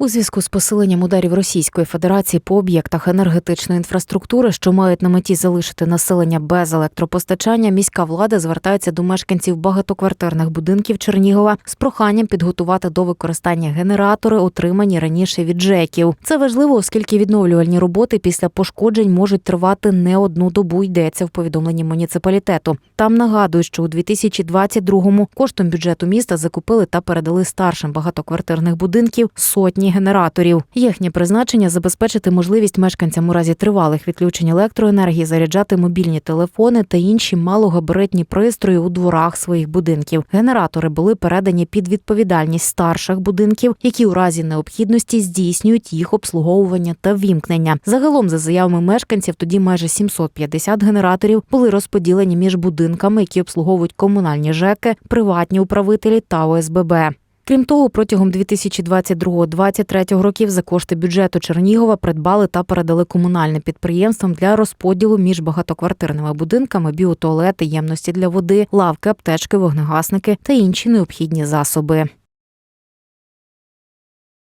У зв'язку з посиленням ударів Російської Федерації по об'єктах енергетичної інфраструктури, що мають на меті залишити населення без електропостачання, міська влада звертається до мешканців багатоквартирних будинків Чернігова з проханням підготувати до використання генератори, отримані раніше від ЖЕКів. Це важливо, оскільки відновлювальні роботи після пошкоджень можуть тривати не одну добу. Йдеться в повідомленні муніципалітету. Там нагадують, що у 2022-му коштом бюджету міста закупили та передали старшим багатоквартирних будинків сотні генераторів. Їхнє призначення забезпечити можливість мешканцям у разі тривалих відключень електроенергії заряджати мобільні телефони та інші малогабаритні пристрої у дворах своїх будинків. Генератори були передані під відповідальність старших будинків, які у разі необхідності здійснюють їх обслуговування та вімкнення. Загалом, за заявами мешканців, тоді майже 750 генераторів були розподілені між будинками, які обслуговують комунальні ЖЕКи, приватні управителі та ОСББ. Крім того, протягом 2022-2023 років за кошти бюджету Чернігова придбали та передали комунальним підприємствам для розподілу між багатоквартирними будинками біотуалети, ємності для води, лавки, аптечки, вогнегасники та інші необхідні засоби.